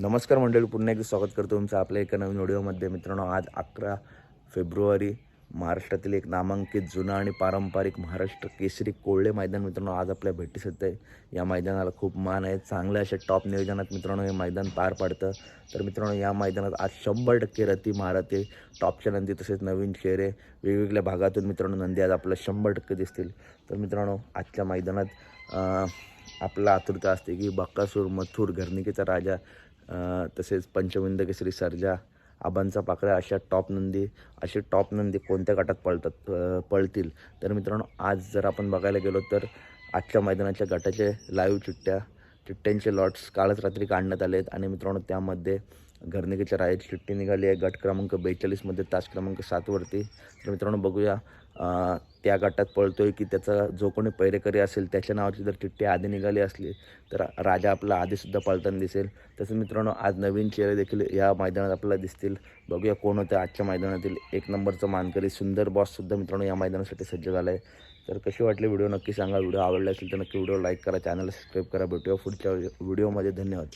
नमस्कार मंडळी पुन्हा एकदा स्वागत करतो तुमचं आपल्या एका नवीन व्हिडिओमध्ये मित्रांनो आज अकरा फेब्रुवारी महाराष्ट्रातील एक नामांकित जुनं आणि पारंपरिक महाराष्ट्र केसरी कोळळे मैदान मित्रांनो आज आपल्या भेटीस येतं आहे. या मैदानाला खूप मान आहे. चांगल्या अशा टॉप नियोजनात मित्रांनो हे मैदान पार पाडतं. तर मित्रांनो या मैदानात आज शंभर टक्के रती महाराते टॉपच्या नंदी तसेच नवीन चेहरे वेगवेगळ्या भागातून मित्रांनो नंदी आज आपल्याला शंभर टक्के दिसतील. तर मित्रांनो आजच्या मैदानात आपला आतुरता असते की बक्कासूर मथुर घरणिकेचा राजा तसेच पंचविंद केसरी सर्जा आबांचा पाकळ्या अशा टॉप नंदी असे टॉप नंदी कोणत्या गटात पळतात पळतील? तर मित्रांनो आज जर आपण बघायला गेलो तर आजच्या मैदानाच्या गटाचे लाईव्ह चिठ्ठ्या चिठ्ठ्यांचे लॉट्स कालच रात्री काढण्यात आले आहेत आणि मित्रांनो त्यामध्ये घरनिकेच्या रायाची चिठ्ठी निघाली आहे. गट क्रमांक बेचाळीसमध्ये तास क्रमांक सातवरती तर मित्रांनो बघूया त्या गटात पळतो आहे की त्याचा जो कोणी पैरेकरी असेल त्याच्या नावाची जर चिठ्ठी आधी निघाली असली तर राजा आपला आधीसुद्धा पळताना दिसेल. तसंच मित्रांनो आज नवीन चेहरे देखील या मैदानात आपल्याला दिसतील. बघूया कोण होतं आजच्या मैदानातील. एक नंबरचं मानकरी सुंदर बॉससुद्धा मित्रांनो या मैदानासाठी सज्ज झाला आहे तर कशी वाटली व्हिडिओ नक्की सांगा. व्हिडिओ आवडला असेल तर नक्की व्हिडिओ लाईक करा चॅनल सबस्क्राईब करा. भेटूया पुढच्या व्हिडिओमध्ये. धन्यवाद.